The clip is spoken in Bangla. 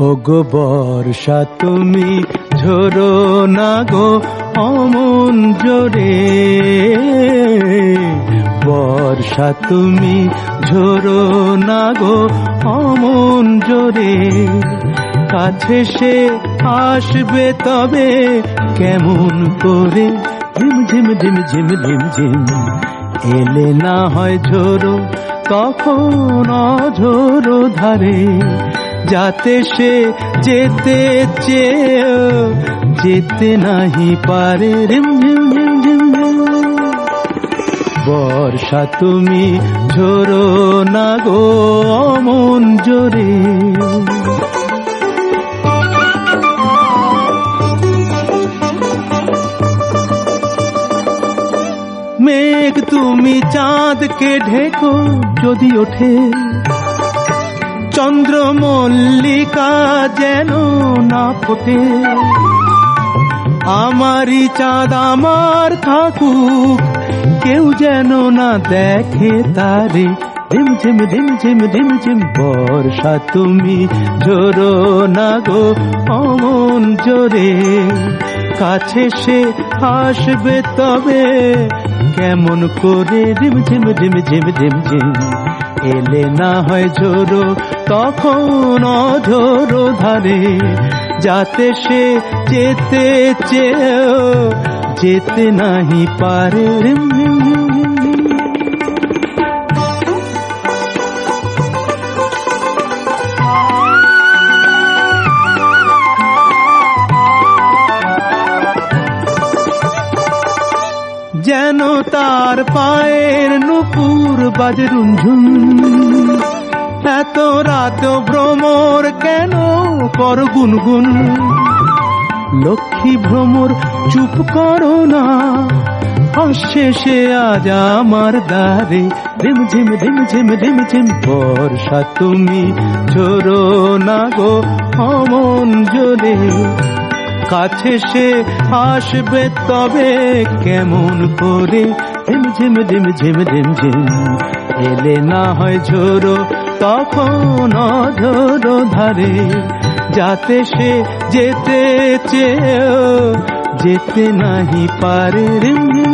ও গো বর্ষা, তুমি ঝোরো না গো অমন জোরে। বর্ষা, তুমি ঝোরো না গো অমন জোরে। কাছে সে আসবে তবে কেমন করে? ঝিম ঝিম ঝিম ঝিম ঝিম ঝিম। এলে না হয় ঝোরো তখন অঝোরো ধারে। যাতে সে যেতে চেয়ে যেতে নাহি পারে। রিম। বর্ষা তুমি ঝোরো না গো, অমন জোরে। মেঘ তুমি চাঁদকে ঢেকো, যদি ওঠে। চন্দ্র মল্লিকা যেন না ফোটে। আমারই চাঁদ, আমার থাকুক, কেউ যেন না দেখে তারে। ঝিম ঝিম ঝিম ঝিম ঝিম বর্ষা, তুমি ঝোরো না গো অমন জোরে। কাছে সে আসবে তবে কেমন করে? ঝিম ঝিম ঝিম ঝিম ঝিম ঝিম এলে না হয় ঝোরো তখন অঝোরো ধারে। যাতে সে যেতে চেয়েও যেতে নাহি পারে। যেন তার পায়ের নুপুর বাজে রুনঝুন এত রাত ভ্রমর কেন কর গুনগুন? লক্ষ্মী ভ্রমর, চুপ করো না। সে আজ আমার দ্বারে রিম ঝিম রিম ঝিম রিম ঝিম বর্ষা। তুমি ঝোরো না গো অমন জোরে। কাছে সে আসবে তবে কেমন করে? ঝিম ঝিম ঝিম ঝিম ঝিম এলে না হয় ঝোরো তখন অঝোরো ধারে। যাতে সে যেতে চেয়েও, যেতে নাহি পারে। রিম ঝিম